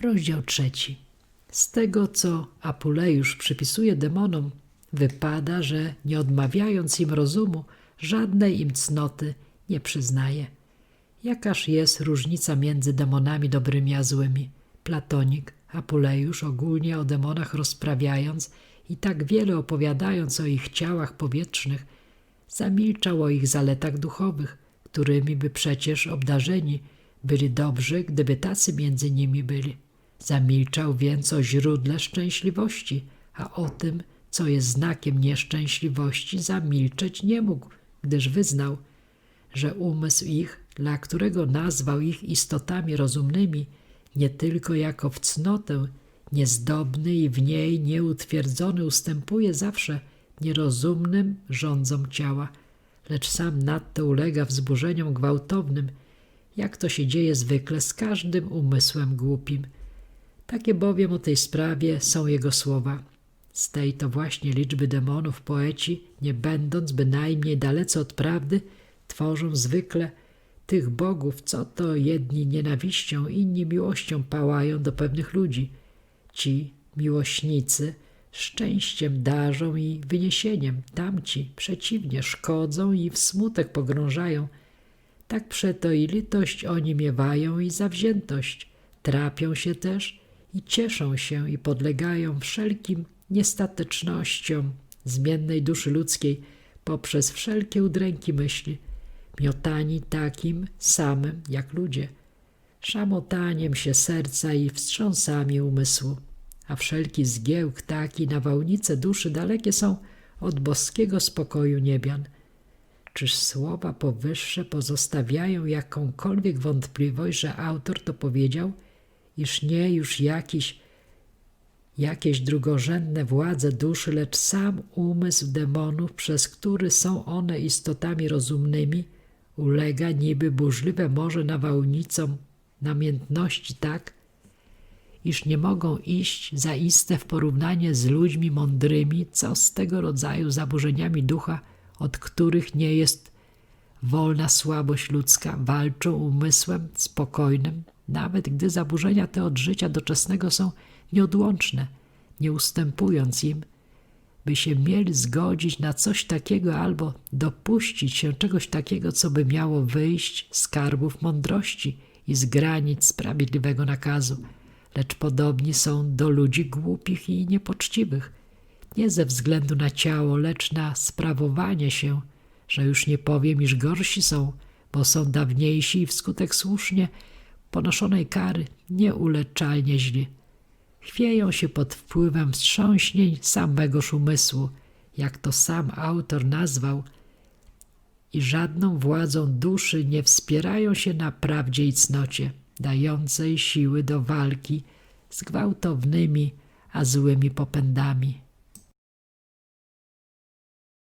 Rozdział trzeci. Z tego, co Apulejusz przypisuje demonom, wypada, że nie odmawiając im rozumu, żadnej im cnoty nie przyznaje. Jakaż jest różnica między demonami dobrymi a złymi? Platonik, Apulejusz ogólnie o demonach rozprawiając i tak wiele opowiadając o ich ciałach powietrznych, zamilczał o ich zaletach duchowych, którymi by przecież obdarzeni byli dobrzy, gdyby tacy między nimi byli. Zamilczał więc o źródle szczęśliwości, a o tym, co jest znakiem nieszczęśliwości, zamilczeć nie mógł, gdyż wyznał, że umysł ich, dla którego nazwał ich istotami rozumnymi, nie tylko jako w cnotę, niezdobny i w niej nieutwierdzony ustępuje zawsze nierozumnym rządzom ciała, lecz sam nadto ulega wzburzeniom gwałtownym, jak to się dzieje zwykle z każdym umysłem głupim. Takie bowiem o tej sprawie są jego słowa. Z tej to właśnie liczby demonów poeci, nie będąc bynajmniej dalece od prawdy, tworzą zwykle tych bogów, co to jedni nienawiścią, inni miłością pałają do pewnych ludzi. Ci miłośnicy szczęściem darzą i wyniesieniem, tamci przeciwnie szkodzą i w smutek pogrążają. Tak przeto i litość oni miewają i zawziętość, trapią się też i cieszą się i podlegają wszelkim niestatecznościom zmiennej duszy ludzkiej poprzez wszelkie udręki myśli, miotani takim samym jak ludzie, szamotaniem się serca i wstrząsami umysłu, a wszelki zgiełk taki nawałnice duszy dalekie są od boskiego spokoju niebian. Czyż słowa powyższe pozostawiają jakąkolwiek wątpliwość, że autor to powiedział, iż nie już jakiś jakieś drugorzędne władze duszy, lecz sam umysł demonów, przez który są one istotami rozumnymi, ulega niby burzliwe morze nawałnicom namiętności tak, iż nie mogą iść zaiste w porównanie z ludźmi mądrymi, co z tego rodzaju zaburzeniami ducha, od których nie jest wolna słabość ludzka, walczą umysłem spokojnym, nawet gdy zaburzenia te od życia doczesnego są nieodłączne, nie ustępując im, by się mieli zgodzić na coś takiego albo dopuścić się czegoś takiego, co by miało wyjść z skarbów mądrości i z granic sprawiedliwego nakazu, lecz podobni są do ludzi głupich i niepoczciwych, nie ze względu na ciało, lecz na sprawowanie się, że już nie powiem, iż gorsi są, bo są dawniejsi i wskutek słusznie ponoszonej kary nieuleczalnie źli. Chwieją się pod wpływem wstrząśnień samegoż umysłu, jak to sam autor nazwał, i żadną władzą duszy nie wspierają się na prawdzie i cnocie, dającej siły do walki z gwałtownymi, a złymi popędami.